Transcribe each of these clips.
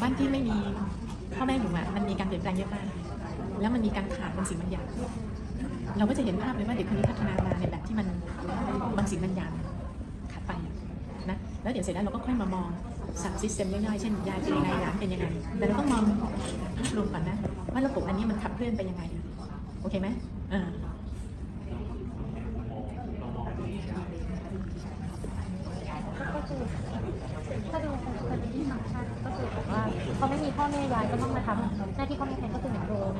บ้านที่ไม่มีพ่อแม่อยู่อะมันมีการเปลี่ยนแปลงเยอะมาก แล้วมันมีการขาดบางสิ่งบางอย่าง เราก็จะเห็นภาพเลยว่าเด็กคนนี้พัฒนามาในแบบที่มันบางสิ่งบางอย่างขาดไปนะแล้วเดี๋ยวเสร็จแล้วเราก็ค่อยมามองสับซิสเต็มย่อยๆเช่นยายเป็นยังไงหลานเป็นยังไงแต่เราต้องมองภาพรวมก่อนนะว่าระบบอันนี้มันขับเคลื่อนไปยังไงโอเคไหมอ่า ก็คือถ้าดูของคนที่ ต่างชาติก็คือแบบว่าเขาไม่มีพ่อแม่ยายก็ต้องมาทำหน้าที่พ่อแม่แทนก็คือเหมือนโดน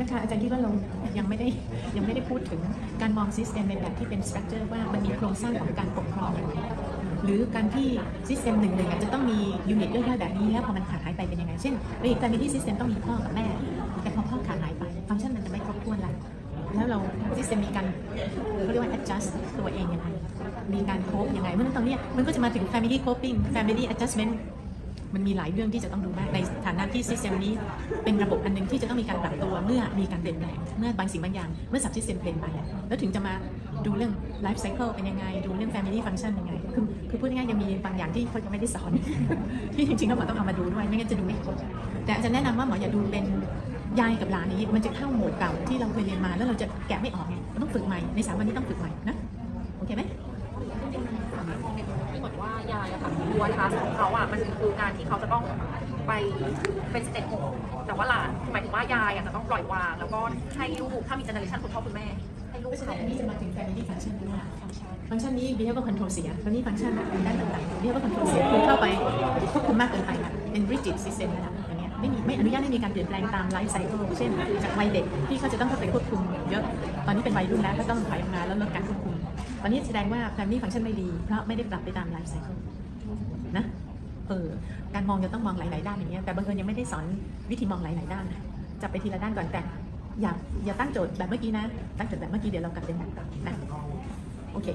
นะคะอาจารย์คิดว่าเรายังไม่ได้ยังไม่ได้พูดถึงการมองซิสเต็มในแบบที่เป็นสตรัคเจอร์ว่ามันมีโครงสร้างของการปกครองหรือการที่ซิสเต็มหนึ่งหนึ่งจะต้องมียูนิตย่อยๆแบบนี้แล้วพอมันขาดหายไปเป็นยังไงเช่นในการมีที่ซิสเต็มต้องมีพ่อกับแม่แต่พ เราซิสเต็มมีการเขาเรียกว่า adjust ตัวเองยังไงมีการโคบยังไง เพราะฉะนั้นตรงเนี้มันก็จะมาถึง family coping family adjustment มันมีหลายเรื่องที่จะต้องดูมากในฐานะที่ซิสเต็มนี้เป็นระบบอันหนึงที่จะต้องมีการปรับตัวเมื่อมีการเปลี่ยนแปลงเมื่อบางสิ่งบางอย่างเมื่อสับซิสเต็มเปลี่ยนไปแล้วถึงจะมาดูเรื่องไลฟ์ไซเคิลเป็นยังไง ดูเรื่อง family function ยังไง คือคือพูดง่ายๆยังมีบางอย่างที่เขายังไม่ได้สอน ที่จริงๆแล้วหมอต้องเอามาดูด้วยไม่งั้นจะดูไม่ครบแต่อาจารย์แนะนำว่าหมออย่าดูเป็น ยายกับหลานนี้มันจะเข้าโหมดเก่าที่เราเคยเรียนมาแล้วเราจะแกะไม่ออกไงเราต้องฝึกใหม่ในสามวันนี้ต้องฝึกใหม่นะโอเคไหมที่เหมือนว่ายายอะค่ะตัวทัสของเขาอะมันคือการที่เขาจะต้องไปเป็นสเต็ปโฮมแต่ว่าหลานหมายถึงว่ายายอะจะต้องปล่อยวางแล้วก็ให้ลูกถ้ามีเจเนอเรชันคุณพ่อคุณแม่ให้ลูกเพราะฉะเขานั้นอันนี้จะมาถึง family function ด้วยฟังก์ชันนี้ behavior control เสียตอนนี้ function ด้านต่างๆ behavior control เสียคือเข้าไปควบคุมมากเกินไปละเป็น rigid system แล้วนะอย่างเงี้ย ไม่มีไม่อนุญาตให้มีการเปลี่ยนแปลงตาม life cycle เช่นจากวัยเด็กที่เขาจะต้องเข้าไปควบคุมเยอะ ตอนนี้เป็นวัยรุ่นแล้วก็ต้องถอยออกมาแล้วลดการควบคุม ตอนนี้แสดงว่า family function ไม่ดีเพราะไม่ได้ปรับไปตาม life cycle นะเออการมองจะต้องมองหลาย ๆ ด้านอย่างเงี้ยแต่บางคนยังไม่ได้สอนวิธีมองหลาย ๆ ด้านนะจับไปทีละด้านก่อนแต่อย่าอย่าตั้งโจทย์แบบเมื่อกี้นะ ตั้งโจทย์แบบเมื่อกี้เดี๋ยวเรากลับเป็นแบบเก่านะโอเค